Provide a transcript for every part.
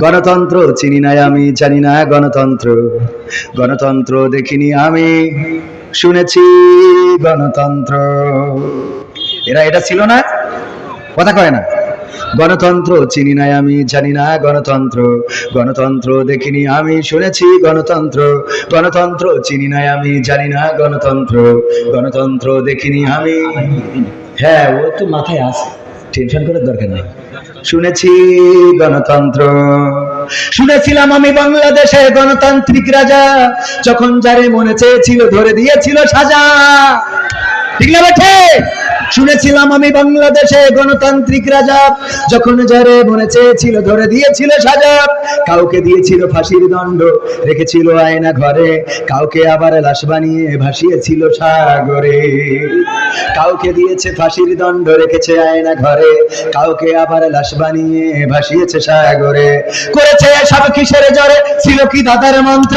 গণতন্ত্র চিনি না আমি, জানি না গণতন্ত্র। গণতন্ত্র দেখিনি আমি, শুনেছি গণতন্ত্র। এরা, এটা ছিল না? কথা কয় না। গণতন্ত্র চিনি নাই আমি, জানি না গণতন্ত্র। গণতন্ত্র দেখিনি আমি, শুনেছি গণতন্ত্র। গণতন্ত্র চিনি নাই আমি, জানি না গণতন্ত্র। গণতন্ত্র দেখিনি আমি। হ্যাঁ ও তো মাথায় আছে। টেনশন করার দরকার নেই। শুনেছি গণতন্ত্র। শুনেছিলাম আমি বাংলাদেশে গণতান্ত্রিক রাজা যখন যারে মনে চেয়েছিল ধরে দিয়েছিল সাজা। শুনেছিলাম আমি বাংলাদেশে গণতান্ত্রিক রাজা। যখন যারে মনে চেয়েছিল, ধরে দিয়েছিল সাজা। কাউকে দিয়েছিল ফাঁসির দণ্ড, রেখেছিল আয়না ঘরে। কাউকে আবার লাশ বানিয়ে ভাসিয়েছিল সাগরে। কাউকে দিয়েছে ফাঁসির দণ্ড, রেখেছে আয়না ঘরে। কাউকে আবার লাশ বানিয়ে ভাসিয়েছে সাগরে। করেছে সব কিসের জ্বরে ছিল কি দাদার মন্ত্র?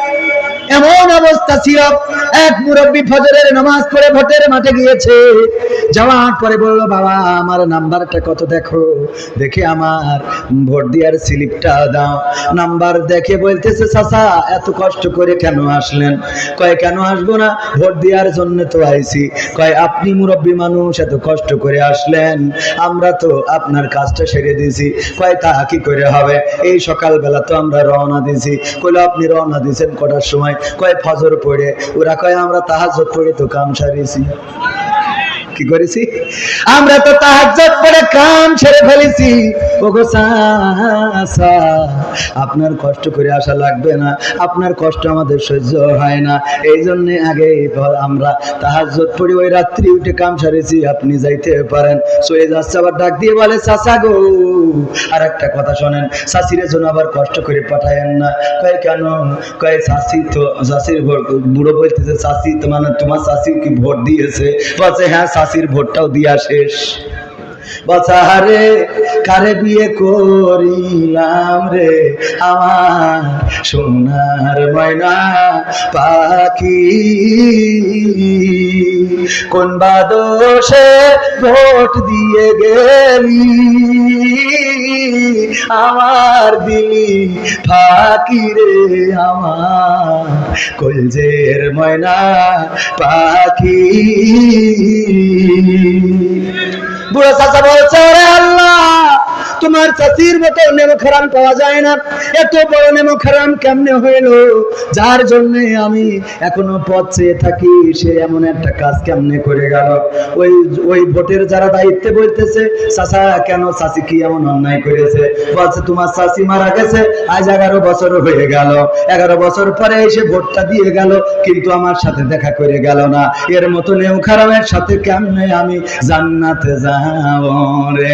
এমন অবস্থা ছিল। এক মুরব্বী ফজরের নামাজ পড়ে ভোটের মাঠে গিয়েছে। যাওয়ার পরে বলল, বাবা, আমার নাম্বারটা কত দেখো? দেখে আমার ভোট দেওয়ার স্লিপটা দাও। নাম্বার দেখে বলতেছে, চাচা, এত কষ্ট করে কেন আসলেন? কয়, কেন আসব না? ভোট দেওয়ার জন্য তো আইছি। কয়, আপনি মুরব্বী মানুষ, এত কষ্ট করে আসলেন। আমরা তো আপনার কাজটা সেরে দিয়েছি। কয়, তা কি করে হবে? এই সকালবেলা তো আমরা রওনা দিয়েছি। কইলো, আপনি রওনা দিয়েছেন কটার সময়? কয় ফজর পড়ে? ওরা কয়, আমরা তাহাজত পড়ে তো কাম সারিয়েছি। কি করেছি? আমরা তো তাহাজ্জত পড়ে কাম ছেড়ে ফেলেছি। আপনার কষ্ট করে আসা লাগবে না। আপনার কষ্ট আমাদের সহ্য হয় না। এই জন্য আগে আমরা তাহাজ্জত পড়ে ওই রাত্রি উঠে কাম সারেছি আপনি যাইতে পারেন। সয়ে যাচ্ছে আবার ডাক দিয়ে বলে, চাচা গো। আর একটা কথা শোনেন শাশিরের জন্য আবার কষ্ট করে পাঠায়েন না। কয়ে, কেন? কয়ে, শাশি তো, শাশির বুড়ো বলতেছে, শাশি তো মানে তোমার শাশি কি ভোট দিয়েছে? বলছে হ্যাঁ শাশির ভোটটাও দিয়া শেষ। বাচ্চারে কারে বিয়ে করিলাম রে? আমার সোনার ময়না পাখি। কোন বাদোষে ভোট দিয়ে গেলি? আমার দিলি ফাঁকি রে আমার কলজের ময়না পাখি। চাচা বলছে তোমার চাচির মতো নেমো খারাম পাওয়া যায় না। এত বড় নেমো খারাম কেমনে হইল? যার জন্য আমি এখনও পথ চেয়ে থাকি, সে এমন একটা কাজ কেমনে করে গেল? ওই ওই ভোটের যারা দায়িত্বে বলতেছে চাচা কেন চাচি কি এমন অন্যায় করেছে? বলছে, তোমার চাচি মারা গেছে, আজ এগারো বছর হয়ে গেল। এগারো বছর পরে এসে ভোটটা দিয়ে গেল, কিন্তু আমার সাথে দেখা করে গেল না। এর মতো নেও খারামের সাথে কেমনে আমি জান্নাতে যাব রে?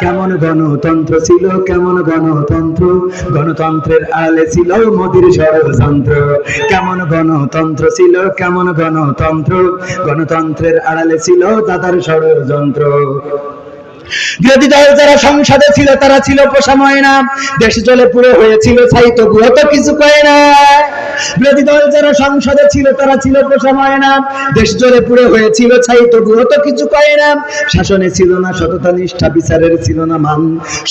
কেমন গণতন্ত্র ছিল, কেমন গণতন্ত্র? গণতন্ত্রের আড়ালে ছিল মোদির ষড়যন্ত্র। কেমন গণতন্ত্র ছিল, কেমন গণতন্ত্র? গণতন্ত্রের আড়ালে ছিল দাদার ষড়যন্ত্র। বিরোধী দল যারা সংসদে ছিল, তারা ছিল পোষা ময়না। দেশ জলে পুরো হয়েছিল, ছাই তবুও তো কিছু কয় না বিরোধী দল যারা সংসদে ছিল, তারা ছিল পোষা ময়না দেশ জলে পুরো হয়েছিল, ছাই তবুও তো কিছু কয় না। শাসনে ছিল না সততা, নিষ্ঠা, বিচারের ছিল না মান।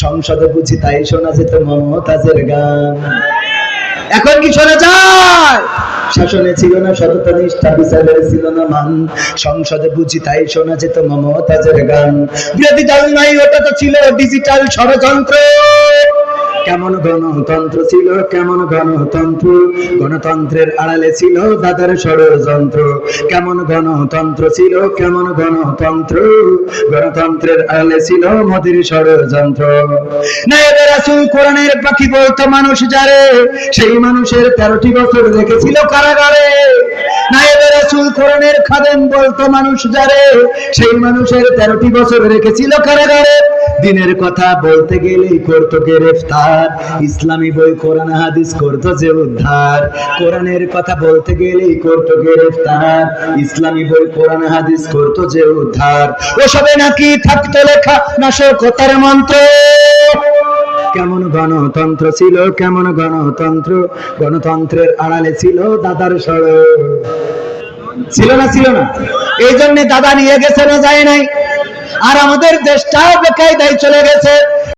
সংসদে বুঝি তাই শোনা যেত মমতাজের গান। এখন কি শোনা যায়? শাসনে ছিল না সততা, নিষ্ঠা, বিচারের ছিল না মান। সংসদে বুঝি তাই শোনা যেত মমতাজের গান। বিরোধী দল নাই ওটা তো ছিল ডিজিটাল ষড়যন্ত্র। কেমন গণতন্ত্র ছিল, কেমন গণতন্ত্র? গণতন্ত্রের আড়ালে ছিল দাদার ষড়যন্ত্র। কেমন গণতন্ত্র ছিল, কেমন গণতন্ত্র? গণতন্ত্রের আড়ালে ছিল মোদির ষড়যন্ত্র। রাসূল কোরআনের পাখি বলতো মানুষ যারে, সেই মানুষের তেরোটি বছর রেখেছিল কারাগারে। নায়েবে রাসূল কোরআনের খাদেম বলতো মানুষ যারে, সেই মানুষের তেরোটি বছর রেখেছিল কারাগারে। দিনের কথা বলতে গেলেই করতো গ্রেফতার। ইসলামী বই, কোরআন, হাদিস করতো যে উদ্ধার। কোরআনের কথা বলতে গেলেই করতো গ্রেফতার। ইসলামী বই, কোরআন, হাদিস করতো যে উদ্ধার। ওসবে নাকি থাকতো লেখা নাশকতার মন্ত্র। কেমন গণতন্ত্র ছিল, কেমন গণতন্ত্র? গণতন্ত্রের আড়ালে ছিল দাদার সড়ক। ছিল না ছিল না। এই জন্য দাদা নিয়ে গেছে, না যায় নাই। আর আমাদের দেশটাও বেকায়দায় চলে গেছে।